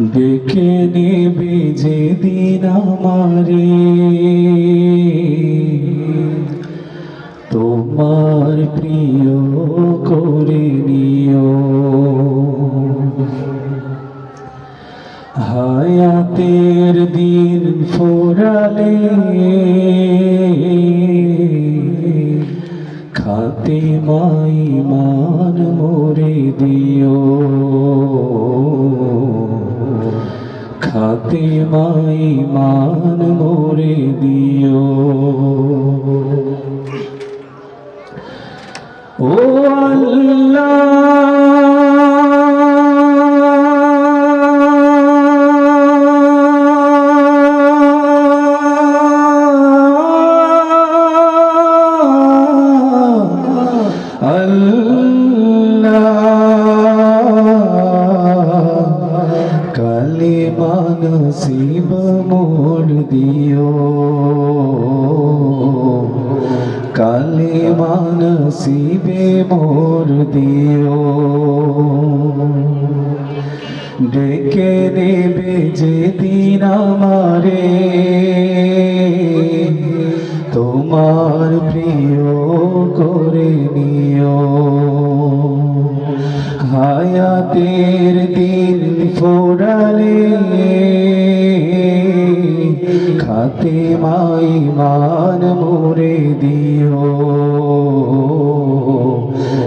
ডেকে নেবে যেদিন আমারে। তোমার প্রিয় করে নিও। হায়াতের দিন ফোরালে খাতে মাই মাই মান মোরে দিও। ও আল্লাহ মোর কালে মানসিবে মোর দিও। ডেকে নেবে যেদিন আমারে। তোমার প্রিয় করে নিও। হায়াতের দিন খাতে মাই মান মোরে দিও।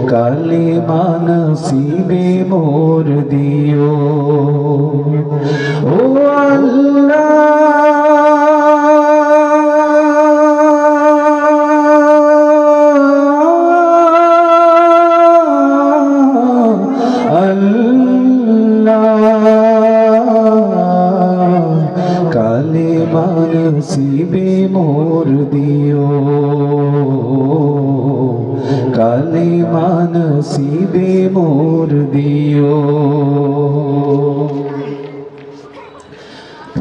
কালে মানসিবে মোর দিও। ও আল্লাহ আল্লাহ। কালে মানসিবে মোর দিও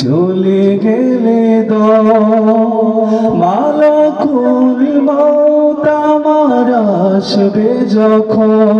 চলে গেলে দ মালাকুল মৌত তামার আসবে যখন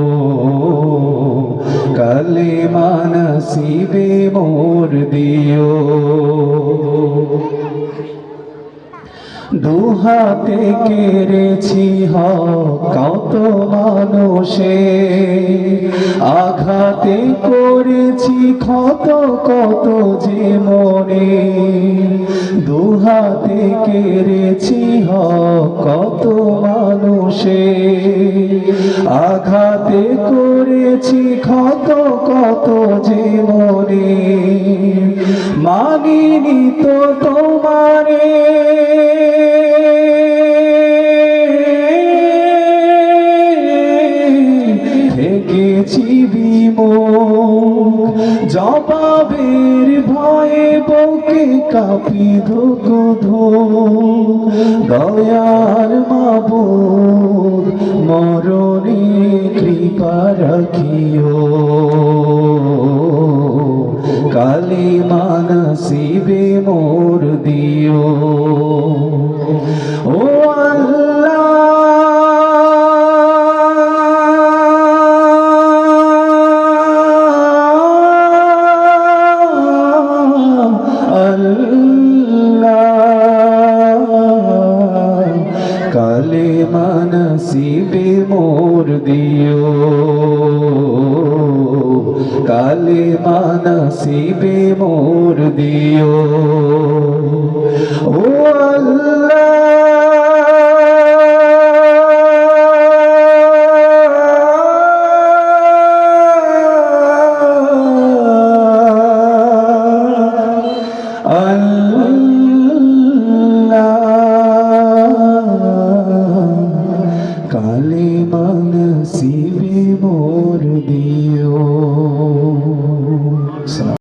কালে মানসিবে মোর দিও দুহাতে কেড়েছি কত মানুষে আঘাতে করেছি ক্ষত কত যে মনে দুহাতে কেড়েছি কত মানুষে আঘাতে করেছি কত কত যে মনে মাগিনি তো তোমারে। জবাবের ভয়ে বউকে কাঁপি ধো দয়ার মাবুদ মরণে কৃপা রাখিও। কালে মানসিবে মোর দিও। কালে মানসিবে মোর দিও। ও আল্লাহ